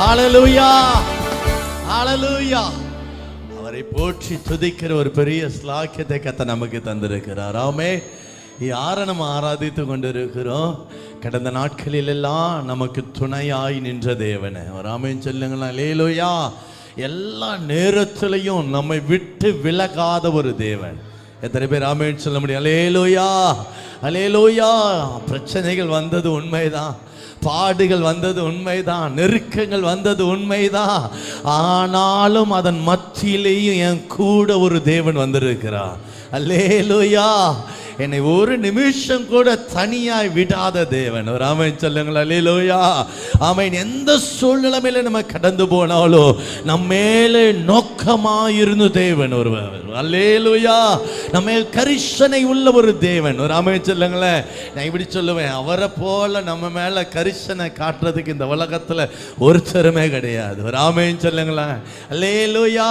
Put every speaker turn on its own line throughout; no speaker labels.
ஹalleluya ஹalleluya அவரை போற்றி துதிக்கிற ஒரு பெரிய ஸ்லாக்கியத்தை கத்த நமக்கு தந்திருக்கிறார். ஆமே. யாரை நம்ம ஆராதித்து கொண்டிருக்கிறோம். கடந்த நாட்களில் எல்லாம் நமக்கு துணையாய் நின்ற தேவனை. ஒரு ஆமேன் சொல்லுங்களா. லேலோயா எல்லா நேரத்திலையும் நம்மை விட்டு விலகாத ஒரு தேவன். எத்தனை பேர் ஆமேன் சொல்ல முடியும்? அலேலோயா அலேலோயா பிரச்சனைகள் வந்தது உண்மைதான். பாடுகள் வந்தது உண்மைதான் நெருக்கங்கள் வந்தது உண்மைதான். ஆனாலும் அதன் மத்தியிலேயும் என் கூட ஒரு தேவன் வந்திருக்கிறார். அல்லேலுயா. என்னை ஒரு நிமிஷம் கூட தனியாய் விடாத தேவன். ஒரு அமைன் சொல்லுங்களா அல்லேலூயா ஆமென். எந்த சூழ்நிலைமையில நம்ம கடந்து போனாலோ நம்ம மேலே நோக்கமாயிருந்து தேவன் ஒருவர். அல்லேலுயா நம்ம கரிசனை உள்ள ஒரு தேவன். ஒரு ஆமென் சொல்லுங்களேன். நான் இப்படி சொல்லுவேன். அவரை போல நம்ம மேல கரிசனை காட்டுறதுக்கு இந்த உலகத்துல ஒருத்தருமே கிடையாது. ஒரு ஆமென் சொல்லுங்களேன். அல்லேலுயா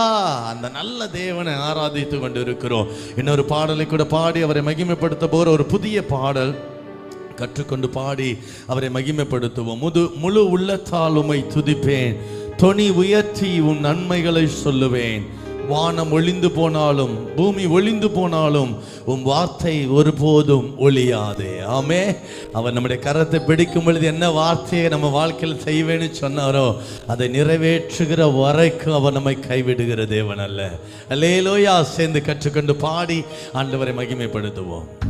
அந்த நல்ல தேவனை ஆராதித்து கொண்டு இருக்கிறோம் இன்னொரு பாடலை கூட பாடி அவரை மகிமை மகிமைப்படுத்த போகிற ஒரு புதிய பாடல் கற்றுக்கொண்டு பாடி அவரை மகிமைப்படுத்துவோம். முது முழு உள்ளத்தால் உமை துதிப்பேன். தொனி உயர்த்தி உன் நன்மைகளை சொல்லுவேன். வானம் ஒளிந்து போனாலும் பூமி ஒளிந்து போனாலும் உன் வார்த்தை ஒருபோதும் ஒளியாது. ஆமே. அவர் நம்முடைய கரத்தை பிடிக்கும் பொழுது என்ன வார்த்தையை நம்ம வாழ்க்கையில் செய்வேன்னு சொன்னாரோ அதை நிறைவேற்றுகிற வரைக்கும் அவர் நம்மை கைவிடுகிற தேவன் அல்ல. அல்லேலோயா. சேர்ந்து கற்றுக்கொண்டு பாடி ஆண்டவரை மகிமைப்படுத்துவோம்.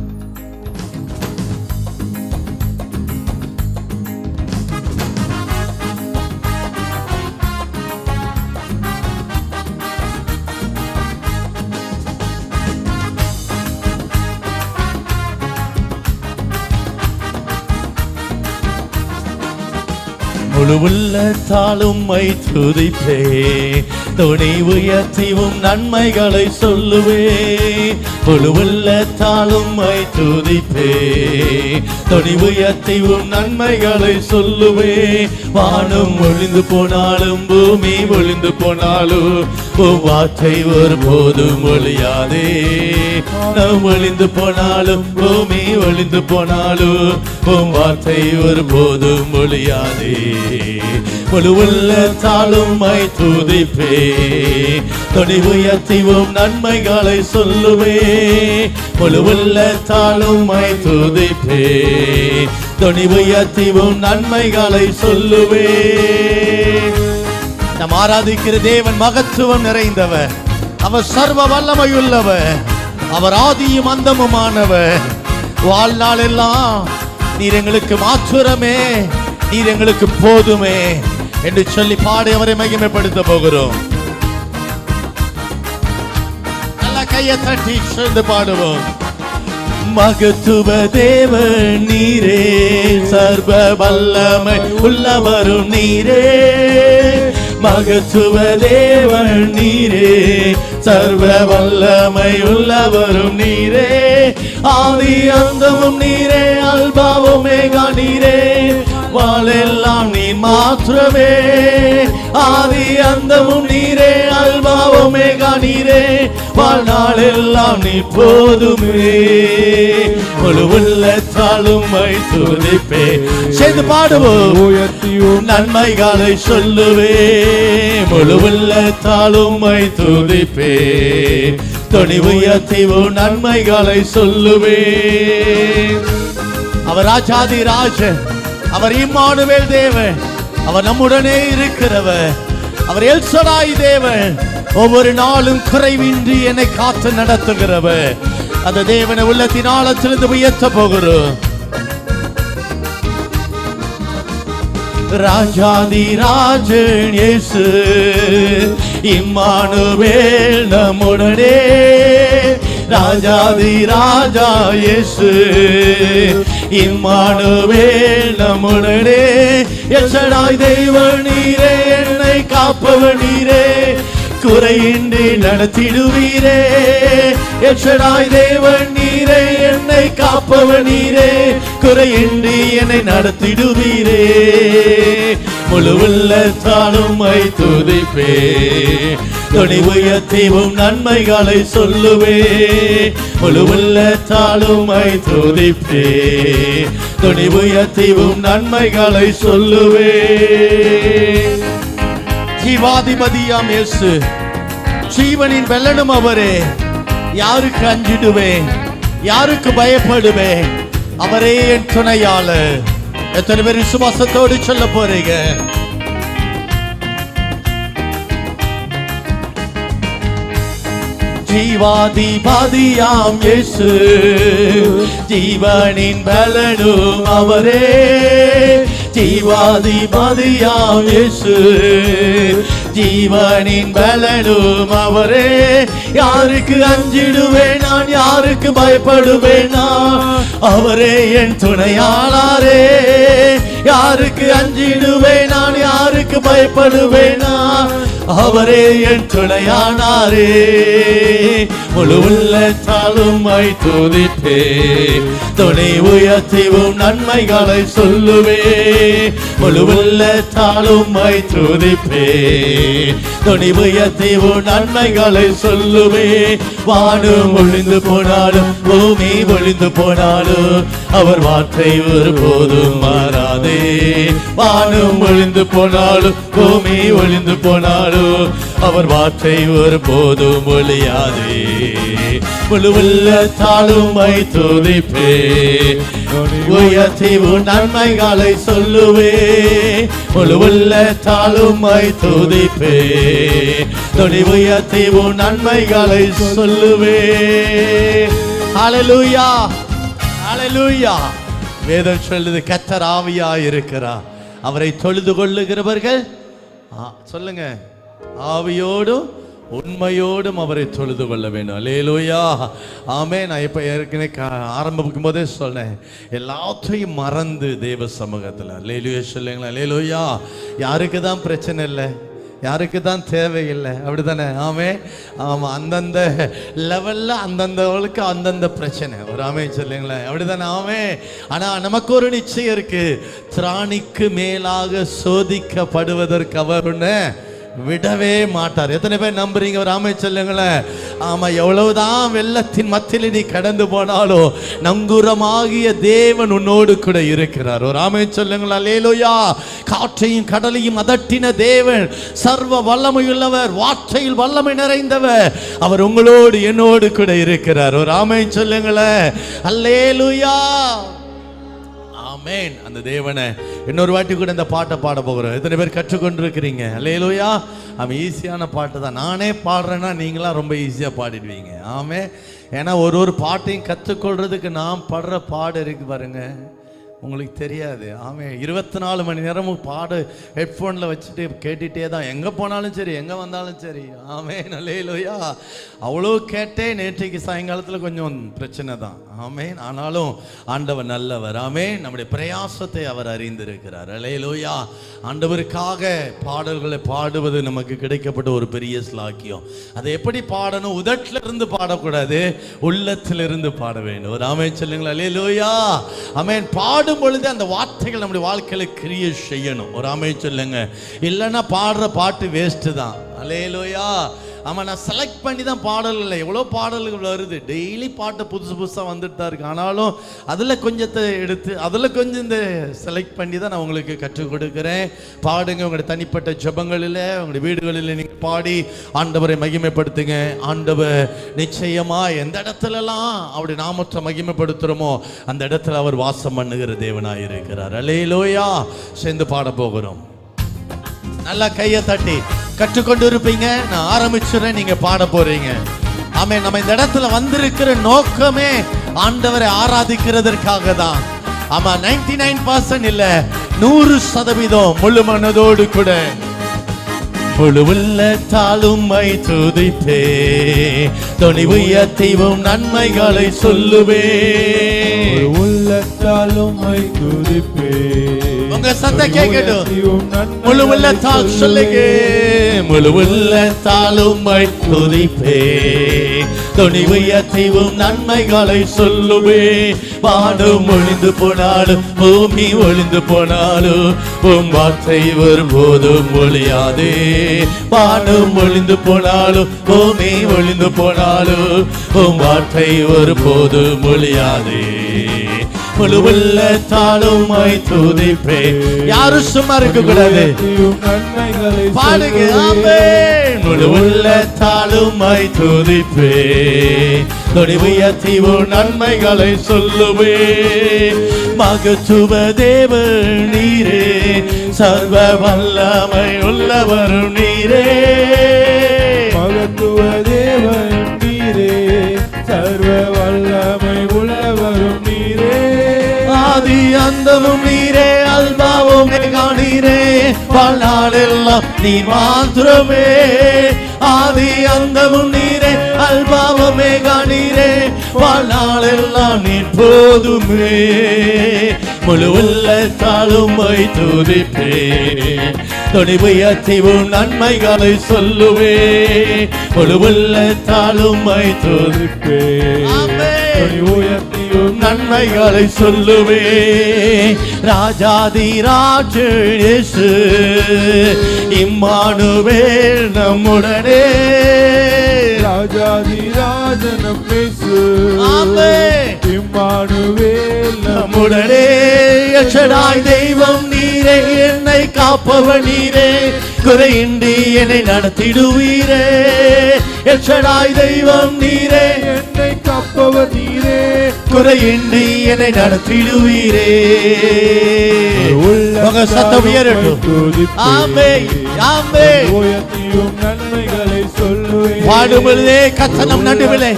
முழு உள்ளத்தாலும் துதிப்பே துணை உயர்த்திவும் நன்மைகளை சொல்லுவே. முழு உள்ளத்தாலும் துதிப்பே துணை உயர்த்திவும் நன்மைகளை சொல்லுவே. வானம் ஒளிந்து போனாலும் பூமி ஒளிந்து போனாலும் உன் வார்த்தை ஒருபோதும் ஒளியாதே நாம் ஒளிந்து போனாலும் பூமி ஒளிந்து போனாலும் உன் வார்த்தை ஒருபோதும் ஒளியாதே உள்ளத்தாலும் மை துதிப்பே. தொடி உயர்த்திவும் நன்மைகளை சொல்லுவே முழு உள்ளத்தாலும் துதிப்பே. தொடி உயர்த்திவும் நன்மைகளை சொல்லுவே நம் ஆராதிக்கிற தேவன் மகத்துவம் நிறைந்தவர். அவர் சர்வ வல்லமையுள்ளவர். அவர் ஆதியும் அந்தமுமானவர். வாழ்நாள் எல்லாம் நீர் எங்களுக்கு மாற்றுரமே நீர் எங்களுக்கு போதுமே என்று சொல்லி பாடி அவரை மகிமைப்படுத்த போகிறோம். நல்ல கையை தட்டி சேர்ந்து பாடுவோம். மகத்துவ தேவன் நீரே சர்வ வல்லமை உள்ளவரும் நீரே. மகத்துவ தேவன் நீரே சர்வ வல்லமை உள்ளவரும் நீரே. ஆதி அந்தமும் நீரே அல்பாவும் மேகா நீரே. வாழெல்லாம் நீ மாத்திரமே. ஆதி அந்தமும் நீரே அல்பாவும் நீரே. வாழ்நாளெல்லாம் நீ போதுமே. முழு உள்ளத்தாலும் வைத்துதிப்பே துதிப்பே சேர்ந்து பாடுவோம்.
உயர்த்தியும்
நன்மைகளை சொல்லுவே. முழு உள்ளத்தாலும் வைத்துதிப்பே துதிப்பே தொனி உயர்த்திவு நன்மைகளை சொல்லுவே. அவர் ராஜாதி ராஜன். அவர் இம்மானுவேல் தேவன். அவர் நம்முடனே இருக்கிறவர். அவர் எல்சடாய் தேவன். ஒவ்வொரு நாளும் குறைவின்றி என்னை காத்து நடத்துகிறவர். அந்த தேவனை உள்ளத்தின் ஆழத்திலிருந்து உயர்த்த போகிறோம். ராஜாதி ராஜன் இயேசு. இம்மானுவேல் நம்முடனே. ராஜாதி ராஜா இயேசு. இம்மானுவேல் நம்முடனே. எச்சடாய் தெய்வ நீரே என்னை காப்பவ நீரே. குறையின்றி நடத்திடுவீரே. எச்சடாய் தேவன் நீரே என்னை காப்பவ நீரே. குறையின்றி என்னை நடத்திடுவீரே. முழு உள்ளத்தாலும் துதிப்பே துணி உயர்த்திவும் நன்மைகளை சொல்லுவே. முழு உள்ளத்தாலும் துதிப்பே துணி உயர்த்திவும் நன்மைகளை சொல்லுவே. ஜீவாதிபதியாம் இயேசு ஜீவனின் வெல்லனும் அவரே. யாருக்கு அஞ்சிடுவேன்? யாருக்கு பயப்படுவேன்? அவரே என் துணையாளர். எத்தனை பேர் விசுவாசத்தோடு சொல்ல போறீங்க? ஜீவாதிபாதியாம் இயேசு ஜீவனின் பலனும் அவரே. ஜீவாதிபாதியாம் இயேசு ஜீவனின் பலனும் அவரே. யாருக்கு அஞ்சிடுவேன் நான் யாருக்கு பயப்படுவேன் நான்? அவரே என் துணையாளாரே. யாருக்கு அஞ்சிடுவேன் நான் யாருக்கு பயப்படுவேன் நான்? அவரே என் துணையானாரே. முழு உள்ளத்தாலும் மை துதிப்பே துணை உயர்த்திவும் நன்மைகளை சொல்லுவே. முழு உள்ளத்தாலும் மை துதிப்பே. துணை உயர்த்திவும் நன்மைகளை சொல்லுவே. வானம் ஒளிந்து போனாலும் பூமி ஒளிந்து போனாலும் அவர் வார்த்தை ஒரு போதும் மாறா மாறாதே வானம் ஒளிந்து போனாலும் பூமி ஒளிந்து போனாலும் அவர் வார்த்தை ஒருபோதும் ஒளியாதே முழுவுள்ள தாளுமை துதிப்பே உயர்த்தி உன் நன்மைகளை சொல்லுவே. முழுவுள்ள தாளுமை துதிப்பே தொடி உயர்த்தி உன் நன்மைகளை சொல்லுவே. ஹalleluya ஹalleluya வேதம் சொல்லுது கத்தர் ஆவியா இருக்கிறார் அவரை தொழுது கொள்ளுகிறவர்கள் ஆ, சொல்லுங்க. ஆவியோடும் உண்மையோடும் அவரை தொழுது கொள்ள வேண்டும். அலேலூயா ஆமே நான் இப்போ ஏற்கனவே ஆரம்பிக்கும் போதே சொன்னேன். எல்லாத்தையும் மறந்து தேவ சமூகத்தில். லேலுயா சொல்லுங்களேன். லேலுயா யாருக்கு தான் பிரச்சனை இல்லை? யாருக்கு தான் தேவையில்லை. அப்படி தானே ஆமே ஆமாம் அந்தந்த லெவலில் அந்தந்தவளுக்கு அந்தந்த பிரச்சனை. ஒரு ஆமே சொல்லுங்களேன். அப்படி தானே ஆமே. ஆனால் நமக்கு ஒரு நிச்சயம் இருக்குது திராணிக்கு மேலாக சோதிக்கப்படுவதற்கு அவர் ஒன்று விடவே மாட்டார். எத்தனை பேர் நம்புறீங்க? ஒரு ஆமை சொல்லுங்களேன். ஆமா எவ்வளவுதான் வெள்ளத்தின் மத்தியில் நீ கடந்து போனாலும் நங்குரமாகிய தேவன் உன்னோடு கூட இருக்கிறார். ஒரு ஆமை சொல்லுங்களா லேலோயா காற்றையும் கடலையும் அதட்டின தேவன் சர்வ வல்லமையுள்ளவர் வார்த்தையில் வல்லமை நிறைந்தவர் அவர் உங்களோடு என்னோடு கூட இருக்கிறார். ஒரு ஆமை சொல்லுங்களேன் அல்லேலுயா! ஆமென். அந்த தேவனை இன்னொரு வாட்டி கூட இந்த பாட்டை பாட போகிறோம். எத்தனை பேர் கற்றுக்கொண்டிருக்கிறீங்க? இருக்கிறீங்க அவன் ஈஸியான பாட்டு தான். நானே பாடுறேன்னா நீங்களாம் ரொம்ப ஈஸியாக பாடிடுவீங்க. ஆமே ஏன்னா ஒரு ஒரு பாட்டையும் கற்றுக்கொள்றதுக்கு நான் படுற பாடு இருக்கு பாருங்க. உங்களுக்கு தெரியாது. ஆமே இருபத்தி நாலு மணி நேரமும் பாடு ஹெட்ஃபோனில் வச்சுட்டு கேட்டுகிட்டே தான். எங்கே போனாலும் சரி எங்கே வந்தாலும் சரி. ஆமே நல்லையிலோயா அவ்வளோ கேட்டேன் நேற்றைக்கு சாயங்காலத்தில் கொஞ்சம் பிரச்சனை தான். ஆமேன் ஆனாலும் ஆண்டவர் நல்லவர். ஆமே நம்முடைய பிரயாசத்தை அவர் அறிந்திருக்கிறார். அலையிலோயா ஆண்டவருக்காக பாடல்களை பாடுவது நமக்கு கிடைக்கப்பட்ட ஒரு பெரிய ஸ்லாக்கியம். அதை எப்படி பாடணும்? உதட்டில் இருந்து பாடக்கூடாது உள்ளத்திலிருந்து பாட வேண்டும். ஒரு ஆமே சொல்லுங்களா அலையிலோயா ஆமேன் பாடு பாடும் பொழுது அந்த வார்த்தைகள் நம்முடைய வாழ்க்கையில கிரியை செய்யணும். ஒரு அமைச்சு சொல்லுங்க இல்லைன்னா பாடுற பாட்டு வேஸ்ட்டு தான். அலையலோயா ஆமாம் நான் செலக்ட் பண்ணி தான் பாடல்கள் இல்லை எவ்வளோ பாடல்கள் வருது. டெய்லி பாட்டு புதுசு புதுசாக வந்துட்டு தான் இருக்கு. ஆனாலும் அதில் கொஞ்சத்தை எடுத்து அதில் கொஞ்சம் இந்த செலக்ட் பண்ணி தான் நான் உங்களுக்கு கற்றுக் கொடுக்குறேன். பாடுங்க உங்களுடைய தனிப்பட்ட ஜெபங்களில் உங்களுடைய வீடுகளில் நீங்கள் பாடி ஆண்டவரை மகிமைப்படுத்துங்க. ஆண்டவர் நிச்சயமாக எந்த இடத்துலலாம் அவருடைய நாமத்தை மகிமைப்படுத்துகிறோமோ அந்த இடத்துல அவர் வாசம் பண்ணுகிற தேவனாக இருக்கிறார் அலேலோயா சேர்ந்து பாட போகிறோம். நல்லா கையை தட்டி கற்றுக்கொண்டு இருப்பீங்க நான் ஆரம்பிச்சுறேன் நீங்க பாட போறீங்க. ஆமே நம்ம இந்த இடத்துல வந்திருக்கிற நோக்கமே ஆண்டவரை ஆராதிக்கிறதற்காக தான். ஆமா 99% நைன் பர்சன்ட் இல்ல நூறு சதவீதம் முழு மனதோடு கூட முழு உள்ளத்தாலுமை துதிப்பே துணிவு உயர்த்திவும் நன்மைகளை சொல்லுவே
உள்ளத்தாலும் மை துதிப்பே
உங்க சத்த கேட்கட்டும். முழு உள்ளத்தால் சொல்லுங்க. முழு உள்ளத்தாலும் உம்மை துதிப்பே. துணி உயர்த்திவும் நன்மைகளை சொல்லுவே வானம் ஒளிந்து போனாலும் பூமி ஒளிந்து போனாலும் உம் வார்த்தை ஒருபோதும் ஒளியாதே வானம் ஒளிந்து போனாலும் பூமி ஒளிந்து போனாலும் உம் வார்த்தை ஒருபோதும் ஒளியாதே முழுவுள்ளத்தாலுமை துதிப்பே. யாரும் சும்மா இருக்க கூடாது? பாடுங்க.
சொல்லுவேன்.
ஆமென் துதிப்பே. தொடிவுயர்த்தி உன் நன்மைகளை சொல்லுவே. மகத்துவ தேவ நீரே. சர்வ வல்லமை உள்ளவரும் நீரே. ஆதி அந்தமும் நீரே அல்பாவும் காணீரே. வாழ்நாளெல்லாம் நீ மாத்திரமே. ஆதி அந்தமும் நீரே அல்பாவமே காணீரே. வாழ்நாளெல்லாம் நீ போதுமே. முழு உள்ளத்தாலுமை துதிப்பே. துணிவுயர்த்திவும் நன்மைகளை சொல்லுவே. முழு உள்ளத்தாலுமை துதிப்பே. ஆமென்.
உயர்த்தியும்
நன்மைகளை சொல்லுவே ராஜாதி ராஜேசு இம்மானுவேல் நம்முடனே.
ராஜாதி ராஜனம் பேசு. இம்மானுவேல் நம்
நம்முடனே. யட்சடாய் தெய்வம் நீரே என்னை காப்பவன் நீரே. குறையின்றி என்னை நடத்திடுவீரே. யட்சடாய் தெய்வம் நீரே.
என்னை காப்பவர் நீரே
குறையின்றி என்னை நடத்திடுவீரே. உங்க சத்தம் உயரட்டும். ஆமே ஆமே.
உயர்த்தியும் நன்மைகளை சொல்லுவேன்
பாடுபொழுதே கத்தனம் நடுவிலே.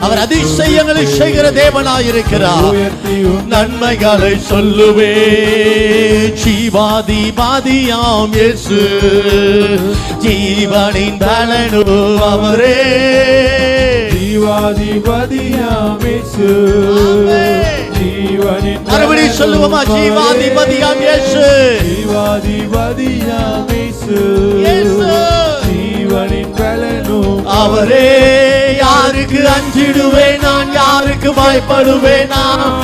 அவர் அதிசயங்களை செய்கிற தேவனாயிருக்கிறார். நன்மைகளை சொல்லுவே. ஜீவாதி பாதியாம் இயேசு. ஜீவனின் பலனு அவரே.
ஜீவாதிபதியாமேசு. ஜீவனின்
மறுபடியும் சொல்லுவோமா ஜீவாதிபதியாம் இயேசு
ஜீவாதிபதியாமேசு. ஜீவனின் பலனும்
அவரே யாருக்கு அஞ்சிடுவேன் நான் யாருக்கு பயப்படுவேன் நான்?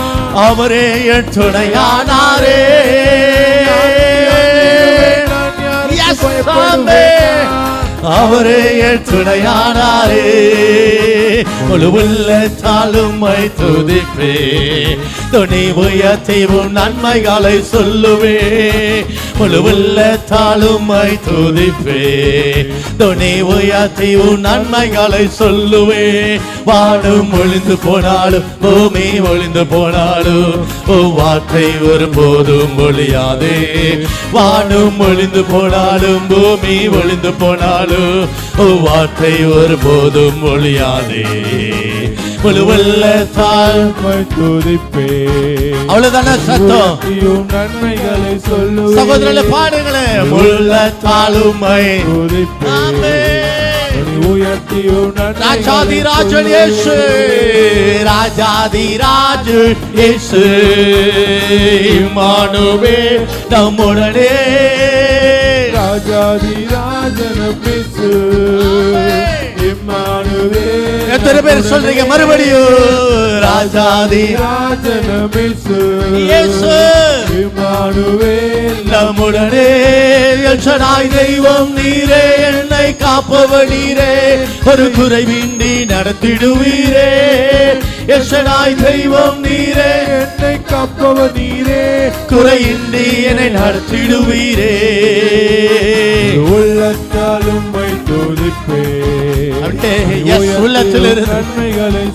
அவரே என் துணையானாரே. Yes, ஆமென். அவரே என் துணையானாரே. முழுவுள்ள தாளுமை துதிப்பே. துணி உயர்த்திவும் நன்மைகளை சொல்லுவே. முழுவுள்ள தாளுமாய் துதிப்பே. துணி உயர்த்திவும் நன்மைகளை சொல்லுவே. வானம் ஒளிந்து போனாலும் பூமி ஒளிந்து போனாலும் உன் வார்த்தை ஒருபோதும் ஒழியாதே. வானம் ஒளிந்து போனாலும் பூமி ஒளிந்து போனாலும் உன் வார்த்தை ஒருபோதும் போதும் ஒழியாதே. தாழ்
உம்மை துதிப்பே
அவ்வளவுதானே சத்தம்?
நன்மைகளை சொல்லுவேன்.
சகோதரர்களை பாடுங்களேன் முள்ள தாளுமை
துதிப்பே
ஆமென்.
உயர்த்தியும்
ராஜாதி
நன்மைகளை
ராஜன் இயேசு. ராஜாதி ராஜு இயேசு. இம்மானுவே நம்முடனே.
ராஜாதி ராஜன பேசு
எத்தனை பேர் சொல்றீங்க? மறுபடியும் ராஜாதி. நம்முடனே எல்ஷடாய் தெய்வம் நீரே என்னை காப்பவ நீரே. ஒரு குறைவின்றி நடத்திடுவீரே. எல்ஷடாய் தெய்வம் நீரே.
என்னை காப்பவ நீரே.
குறையின்றி என்னை நடத்திடுவீரே.
உள்ளத்தால் உம்மை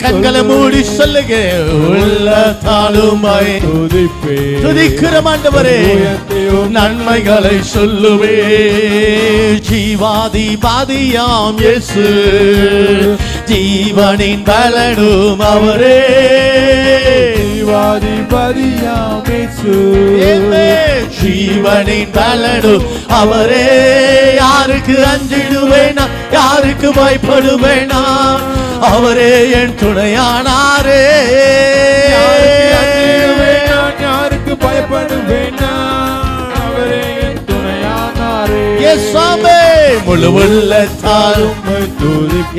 கண்களை மூடி சொல்லுங்க. உள்ள தாளுமை
துதிப்பே
துதிக்கிற
உயர்த்தியும்
நன்மைகளை சொல்லுவே ஜீவாதி பாதியாம் இயேசு ஜீவனின் பலனும் அவரே.
ஜீவாதிபதியாமேசு
ஏமே, ஜீவனின் பலனும் அவரே. யாருக்கு அஞ்சிடுவேனா? யாருக்கு பயப்படுவேனா? அவரே என் துணையானாரே.
யாருக்கு பயப்படுவேனா? துணையானாரே
இயேசுவே முழு உள்ளத்தால்.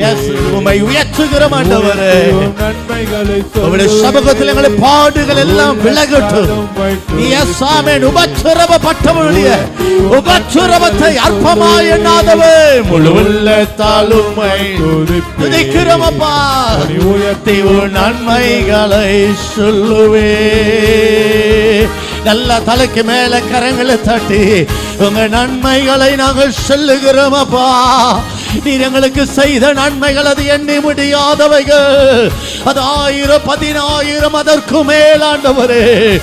எஸ் உம்மை உயர்த்துகிறோம் ஆண்டவரே.
உம் நன்மைகளை
உங்களுடைய சமூகத்தில் எங்களை பாடுகள் எல்லாம் விலகட்டும். எஸ் ஆமென் உபச்சுரவப்பட்டவருடைய உபச்சுரவத்தை அற்பமாய் எண்ணாதவே முழு உள்ளத்தால் உம்மை துதிக்கிறோம் அப்பா. உயர்த்தி உன் நன்மைகளை சொல்லுவே நல்ல தலைக்கு மேல கரங்களை தட்டி உங்க நன்மைகளை நாங்கள் சொல்லுகிறோம் அப்பா. நீர் எங்களுக்கு செய்த நன்மைகள் அது எண்ணி முடியாதவைகள். அது ஆயிரம் பதினாயிரம் அதற்கு மேலாண்டவரே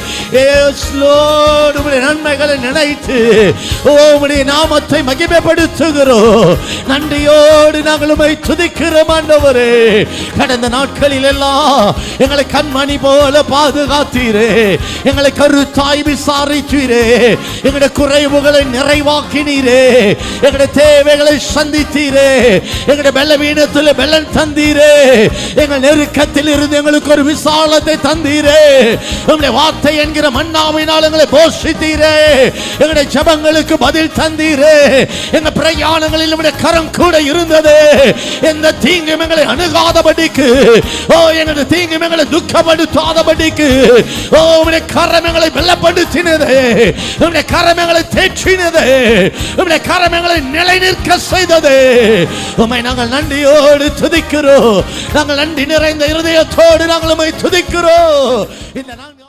நன்மைகளை நினைத்து ஓ நாமத்தை மகிமைப்படுத்துகிறோம். நன்றியோடு நாங்கள் உமை துதிக்கிறோம் ஆண்டவரே. கடந்த நாட்களில் எல்லாம் எங்களை கண்மணி போல பாதுகாத்தீரே. எங்களை கருத்தாய் விசாரித்தீரே. எங்களுடைய குறைவுகளை நிறைவாக்கினீரே. எங்களுடைய தேவைகளை சந்தித்தீர். தந்தீரே. எங்களுடைய பலவீனத்தில் பலன் தந்தீரே. எங்கள் நெருக்கத்தில் இருந்து எங்களுக்கு ஒரு விசாலத்தை தந்தீரே. உங்களுடைய வார்த்தை என்கிற மண்ணாவினால் எங்களை போஷித்தீரே. எங்களுடைய ஜபங்களுக்கு பதில் தந்தீரே. எங்க பிரயாணங்களில் உங்களுடைய கரம் கூட இருந்தது. எந்த தீங்கும் எங்களை அணுகாதபடிக்கு. ஓ எங்களுடைய தீங்கும் எங்களை துக்கப்படுத்தாதபடிக்கு. ஓ உங்களுடைய கரம் எங்களை வெள்ளப்படுத்தினது. உங்களுடைய கரம் எங்களை தேற்றினது. உங்களுடைய கரம் எங்களை நிலைநிற்க செய்தது. உம்மை நாங்கள் நன்றியோடு துதிக்கிறோம். நாங்கள் நன்றி நிறைந்த இருதயத்தோடு நாங்கள் உம்மை துதிக்கிறோம். இந்த நான்கு